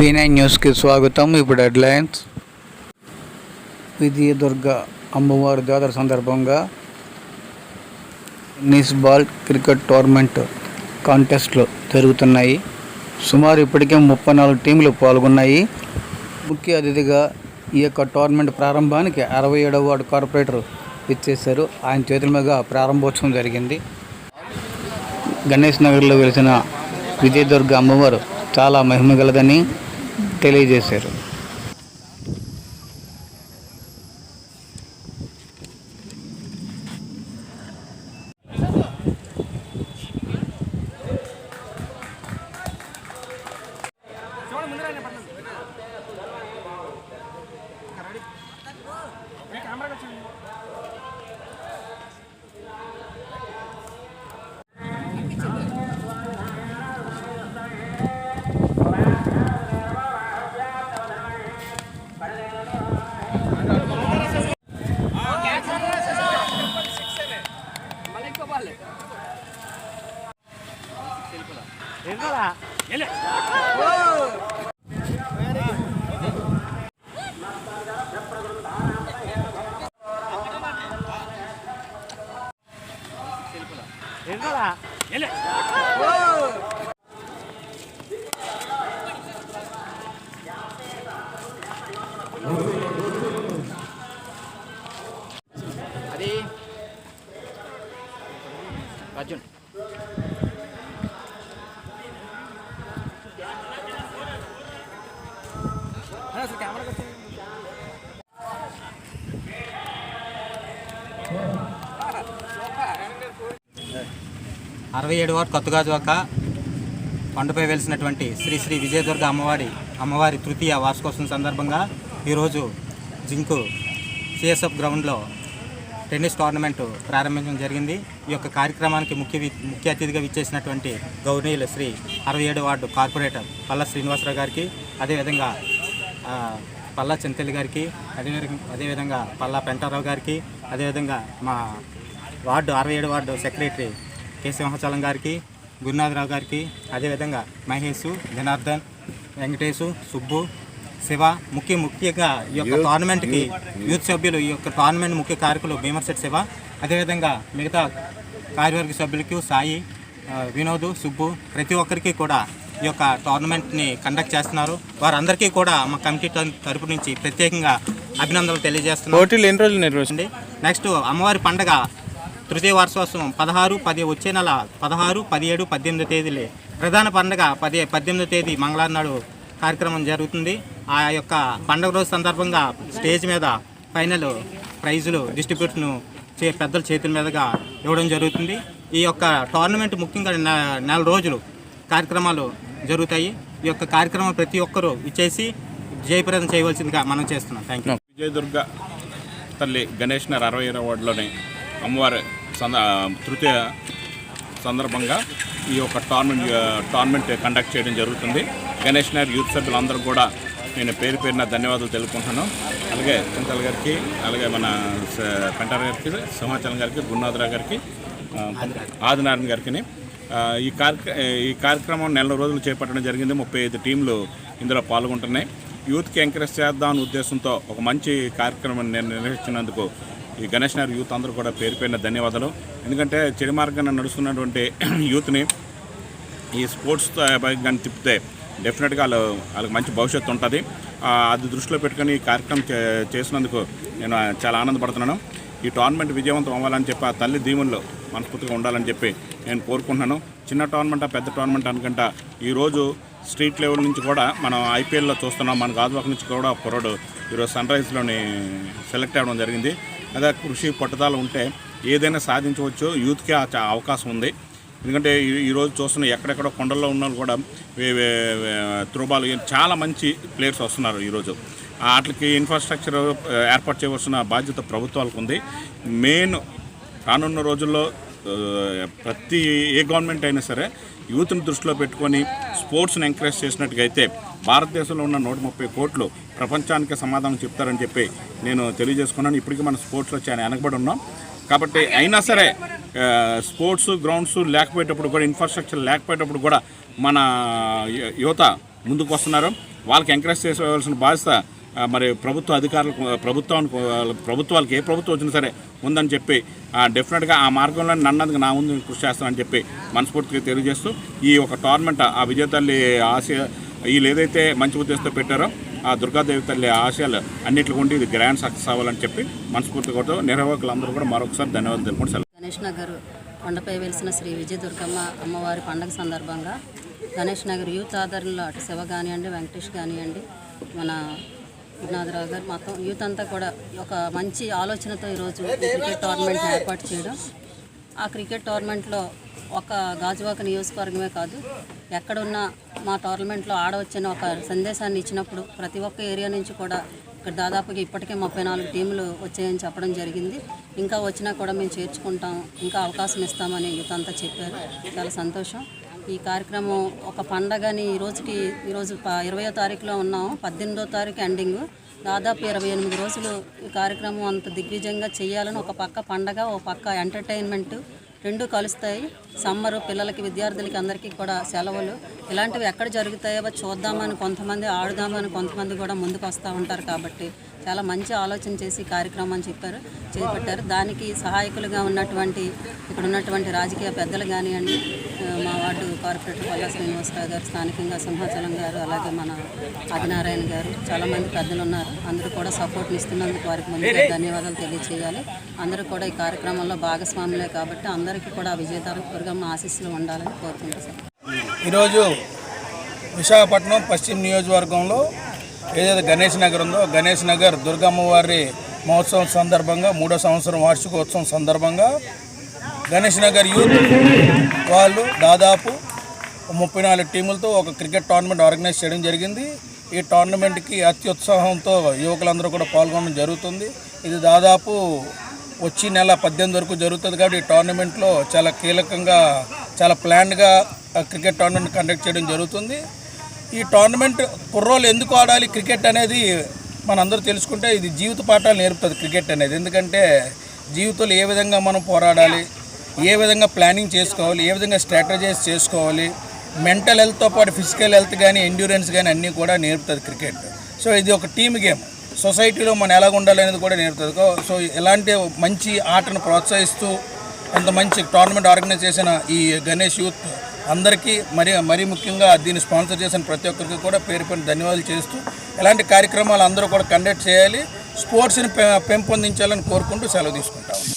వినయ్ న్యూస్కి స్వాగతం. ఇప్పుడు హెడ్లైన్స్. విజయదుర్గ అమ్మవారి జాతర సందర్భంగా నిస్బాల్ క్రికెట్ టోర్నమెంట్ కాంటెస్ట్లు జరుగుతున్నాయి. సుమారు ఇప్పటికే ముప్పై నాలుగు టీంలు పాల్గొన్నాయి. ముఖ్య అతిథిగా ఈ యొక్క టోర్నమెంట్ ప్రారంభానికి అరవై ఏడవ వార్డు కార్పొరేటర్ ఇచ్చేశారు ఆయన చేతుల మీద ప్రారంభోత్సవం జరిగింది. గణేష్ నగర్లో వెలిసిన విజయదుర్గ అమ్మవారు చాలా మహిమగలదని తెలియజేశారు అది అరవై ఏడు వారు కొత్తగాజువాక కొండపై వెలిసినటువంటి శ్రీ శ్రీ విజయదుర్గ అమ్మవారి అమ్మవారి తృతీయ వార్షికోత్సవం సందర్భంగా ఈరోజు జింకు సిఎస్ఎఫ్ గ్రౌండ్లో టెన్నిస్ టోర్నమెంట్ ప్రారంభించడం జరిగింది. ఈ యొక్క కార్యక్రమానికి ముఖ్య వి- ముఖ్య అతిథిగా విచ్చేసినటువంటి గౌరవనీయులు శ్రీ అరవై ఏడు వార్డు కార్పొరేటర్ పల్లా శ్రీనివాసరావు గారికి అదేవిధంగా పల్లా చింతల్లి గారికి అదేవిధంగా అదేవిధంగా పల్లా పెంటారావు గారికి అదేవిధంగా మా వార్డు అరవై ఏడు వార్డు సెక్రటరీ కె సింహాచలం గారికి గురునాథరావు గారికి అదేవిధంగా మహేష్ జనార్దన్ వెంకటేశు సుబ్బు శివ ముఖ్య ముఖ్యంగా ఈ యొక్క టోర్నమెంట్కి యూత్ సభ్యులు ఈ యొక్క టోర్నమెంట్ ముఖ్య కారకులు భీమర్శెట్ శివ అదేవిధంగా మిగతా కార్యవర్గ సభ్యులకు సాయి వినోద్ సుబ్బు ప్రతి ఒక్కరికి కూడా ఈ యొక్క టోర్నమెంట్ని కండక్ట్ చేస్తున్నారు. వారందరికీ కూడా మా కమిటీ తర- తరపు నుంచి ప్రత్యేకంగా అభినందనలు తెలియజేస్తున్నాం. పోటీలు ఎన్ని రోజులు నిర్వహించండి నెక్స్ట్ అమ్మవారి పండగ తృతీయ వార్షోత్సవం పదహారు పది వచ్చే నెల పదహారు పదిహేడు పద్దెనిమిది తేదీలే. ప్రధాన పండగ పది పద్దెనిమిదో తేదీ మంగళవారం నాడు కార్యక్రమం జరుగుతుంది. ఆ యొక్క పండుగ రోజు సందర్భంగా స్టేజ్ మీద ఫైనల్ ప్రైజులు డిస్ట్రిబ్యూట్ను చే పెద్దల చేతుల మీదుగా ఇవ్వడం జరుగుతుంది. ఈ యొక్క టోర్నమెంట్ ముఖ్యంగా నె- నెల రోజులు కార్యక్రమాలు జరుగుతాయి. ఈ యొక్క కార్యక్రమం ప్రతి ఒక్కరూ ఇచ్చేసి జయప్రదం చేయవలసిందిగా మనం చేస్తున్నాం. థ్యాంక్ యూ విజయదుర్గ తల్లి గణేష్ నగర్ అరవై ఇరవై వార్డులోని అమ్మవారి సంద తృతీయ సందర్భంగా ఈ యొక్క టోర్నమెంట్ టోర్నమెంట్ కండక్ట్ చేయడం జరుగుతుంది. గణేష్ నగర్ యూత్ సభ్యులందరూ కూడా నేను పేరు పేరున ధన్యవాదాలు తెలుపుకుంటున్నాను. అలాగే చింతల్ గారికి అలాగే మన కంటార పెంటార గారికి సింహాచలం గారికి గున్నాదరావు గారికి ఆదినారాయణ గారికి ఈ కార్య ఈ కార్యక్రమం నెల రోజులు చేపట్టడం జరిగింది. ముప్పై ఐదు టీంలు ఇందులో పాల్గొంటున్నాయి. యూత్కి ఎంకరేజ్ చేద్దాం అనే ఉద్దేశంతో ఒక మంచి కార్యక్రమం నేను నిర్వహించినందుకు ఈ గణేష్ నగర్ యూత్ అందరూ కూడా పేరుపైన ధన్యవాదాలు. ఎందుకంటే చెడు మార్గాన్ని నడుస్తున్నటువంటి యూత్ని ఈ స్పోర్ట్స్ కానీ తిప్పితే డెఫినెట్గా వాళ్ళు వాళ్ళకి మంచి భవిష్యత్తు ఉంటుంది. అది దృష్టిలో పెట్టుకొని ఈ కార్యక్రమం చే- చేసినందుకు నేను చాలా ఆనందపడుతున్నాను. ఈ టోర్నమెంట్ విజయవంతం అవ్వాలని చెప్పి ఆ తల్లి దీవుల్లో మనస్ఫూర్తిగా ఉండాలని చెప్పి నేను కోరుకుంటున్నాను. చిన్న టోర్నమెంట్ పెద్ద టోర్నమెంట్ అనుకుంటా ఈరోజు స్ట్రీట్ లెవెల్ నుంచి కూడా మనం ఐపీఎల్లో చూస్తున్నాం. మన గాజువాక నుంచి కూడా కుర్రాడు ఈరోజు సన్ రైజ్లోని సెలెక్ట్ అవ్వడం జరిగింది. అదే కృషి పట్టుదల ఉంటే ఏదైనా సాధించవచ్చు యూత్కి ఆ అవకాశం ఉంది. ఎందుకంటే ఈ- ఈరోజు చూస్తున్న ఎక్కడెక్కడ కొండల్లో ఉన్న కూడా త్రోబాలు చాలా మంచి ప్లేయర్స్ వస్తున్నారు ఈరోజు వాటికి ఇన్ఫ్రాస్ట్రక్చర్ ఏర్పాటు చేయవలసిన బాధ్యత ప్రభుత్వాలకు ఉంది. మెయిన్ రానున్న రోజుల్లో ప్రతి ఏ గవర్నమెంట్ అయినా సరే యూత్ని దృష్టిలో పెట్టుకొని స్పోర్ట్స్ని ఎంకరేజ్ చేసినట్టుగా అయితే భారతదేశంలో ఉన్న నూట ముప్పై కోట్లు ప్రపంచానికి సమాధానం చెప్తారని చెప్పి నేను తెలియజేసుకున్నాను. ఇప్పటికీ మన స్పోర్ట్స్లో చాలా వెనకబడి ఉన్నాం కాబట్టి అయినా సరే స్పోర్ట్స్ గ్రౌండ్స్ లేకపోయేటప్పుడు కూడా ఇన్ఫ్రాస్ట్రక్చర్ లేకపోయేటప్పుడు కూడా మన యువత ముందుకు వస్తున్నారు వాళ్ళకి ఎంకరేజ్ చేసుకోవాల్సిన బాధ్యత మరి ప్రభుత్వ అధికారులకు ప్రభుత్వానికి ప్రభుత్వాలకు ఏ ప్రభుత్వం వచ్చినా సరే ఉందని చెప్పి ఆ, డెఫినెట్గా ఆ మార్గంలో నన్నందుకు నా ముందు కృషి చేస్తానని చెప్పి మనస్ఫూర్తిగా తెలియజేస్తూ ఈ ఒక టోర్నమెంట్ ఆ విజయ తల్లి ఆశయ వీళ్ళు ఏదైతే మంచి ఉద్దేశంతో పెట్టారో ఆ దుర్గాదేవి తల్లి ఆశయాలు అన్నింటికి ఉండి ఇది గ్రాండ్ సక్సెస్ అవ్వాలని చెప్పి మనస్ఫూర్తిగా కోరుతూ నిర్వాహకులందరూ కూడా మరొకసారి ధన్యవాదాలు తెలుపుకుంటూ గణేష్ నగర్ కొండపై వెలిసిన శ్రీ విజయ దుర్గమ్మ అమ్మవారి పండగ సందర్భంగా గణేష్ నగర్ యూత్ ఆధారంలో అటు శివ కానివ్వండి వెంకటేష్ కానివ్వండి మన వినాథరావు గారు మొత్తం యూత్ అంతా కూడా ఒక మంచి ఆలోచనతో ఈరోజు క్రికెట్ టోర్నమెంట్ ఏర్పాటు చేయడం. ఆ క్రికెట్ టోర్నమెంట్లో ఒక గాజువాక నియోజకవర్గమే కాదు ఎక్కడున్న మా టోర్నమెంట్లో ఆడవచ్చని ఒక సందేశాన్ని ఇచ్చినప్పుడు ప్రతి ఒక్క ఏరియా నుంచి కూడా ఇక్కడ దాదాపుగా ఇప్పటికే ముప్పై నాలుగు టీములు వచ్చాయని చెప్పడం జరిగింది. ఇంకా వచ్చినా కూడా మేము చేర్చుకుంటాం ఇంకా అవకాశం ఇస్తామని యూత్ అంతా చెప్పారు. చాలా సంతోషం. ఈ కార్యక్రమం ఒక పండగని ఈ రోజుకి ఈరోజు ప- ఇరవయో తారీఖులో ఉన్నాం. పద్దెనిమిదో తారీఖు ఎండింగ్ దాదాపు ఇరవై ఎనిమిది రోజులు ఈ కార్యక్రమం అంత దిగ్విజయంగా చేయాలని ఒక పక్క పండగ ఒక పక్క ఎంటర్టైన్మెంట్ రెండు కలుస్తాయి. సమ్మరు పిల్లలకి విద్యార్థులకి అందరికీ కూడా సెలవులు. ఇలాంటివి ఎక్కడ జరుగుతాయో చూద్దామని కొంతమంది ఆడుదామని కొంతమంది కూడా ముందుకు వస్తూ ఉంటారు కాబట్టి చాలా మంచి ఆలోచన చేసి ఈ కార్యక్రమం చెప్పారు చేపట్టారు. దానికి సహాయకులుగా ఉన్నటువంటి ఇక్కడ ఉన్నటువంటి రాజకీయ పెద్దలు కానివ్వండి మా వార్డు కార్పొరేటర్ పల్లా శ్రీనివాసరావు గారు స్థానికంగా సింహాచలం గారు అలాగే మన ఆదినారాయణ గారు చాలామంది పెద్దలు ఉన్నారు. అందరూ కూడా సపోర్ట్ని ఇస్తున్నందుకు వారికి ముందుగా ధన్యవాదాలు తెలియజేయాలి అందరూ కూడా ఈ కార్యక్రమంలో భాగస్వాములే కాబట్టి అందరికీ కూడా విజయదారు మా ఆశీస్సులు ఉండాలని కోరుతున్నాం సార్. ఈరోజు విశాఖపట్నం పశ్చిమ నియోజకవర్గంలో ఏదైతే గణేష్ నగర్ ఉందో గణేష్ నగర్ దుర్గమ్మవారి మహోత్సవం సందర్భంగా మూడో సంవత్సరం వార్షికోత్సవం సందర్భంగా గణేష్ నగర్ యూత్ వాళ్ళు దాదాపు ముప్పై నాలుగు టీములతో ఒక క్రికెట్ టోర్నమెంట్ ఆర్గనైజ్ చేయడం జరిగింది. ఈ టోర్నమెంట్కి అత్యుత్సాహంతో యువకులందరూ కూడా పాల్గొనడం జరుగుతుంది. ఇది దాదాపు వచ్చి నెల పద్దెనిమిది వరకు జరుగుతుంది కాబట్టి ఈ టోర్నమెంట్లో చాలా కీలకంగా చాలా ప్లాన్డ్గా క్రికెట్ టోర్నమెంట్ కండక్ట్ చేయడం జరుగుతుంది. ఈ టోర్నమెంట్ కుర్రోళ్ళు ఎందుకు ఆడాలి క్రికెట్ అనేది మనందరూ తెలుసుకుంటే ఇది జీవిత పాఠాలు నేర్పుతుంది క్రికెట్ అనేది. ఎందుకంటే జీవితంలో ఏ విధంగా మనం పోరాడాలి ఏ విధంగా ప్లానింగ్ చేసుకోవాలి ఏ విధంగా స్ట్రాటజైజ్ చేసుకోవాలి మెంటల్ హెల్త్తో పాటు ఫిజికల్ హెల్త్ కానీ ఎండ్యూరెన్స్ కానీ అన్నీ కూడా నేర్పుతుంది క్రికెట్. సో ఇది ఒక టీమ్ గేమ్. సొసైటీలో మనం ఎలా ఉండాలి అనేది కూడా నేర్పుతుంది. సో ఇలాంటి మంచి ఆటను ప్రోత్సహిస్తూ కొంత మంచి టోర్నమెంట్ ఆర్గనైజ్ చేసిన ఈ గణేష్ యూత్ అందరికీ మరి మరీ ముఖ్యంగా దీన్ని స్పాన్సర్ చేసిన ప్రతి ఒక్కరికి కూడా పేరు పేరు ధన్యవాదాలు చేస్తూ ఇలాంటి కార్యక్రమాలు అందరూ కూడా కండక్ట్ చేయాలి. స్పోర్ట్స్ని పె- పెంపొందించాలని కోరుకుంటూ సెలవు తీసుకుంటాము.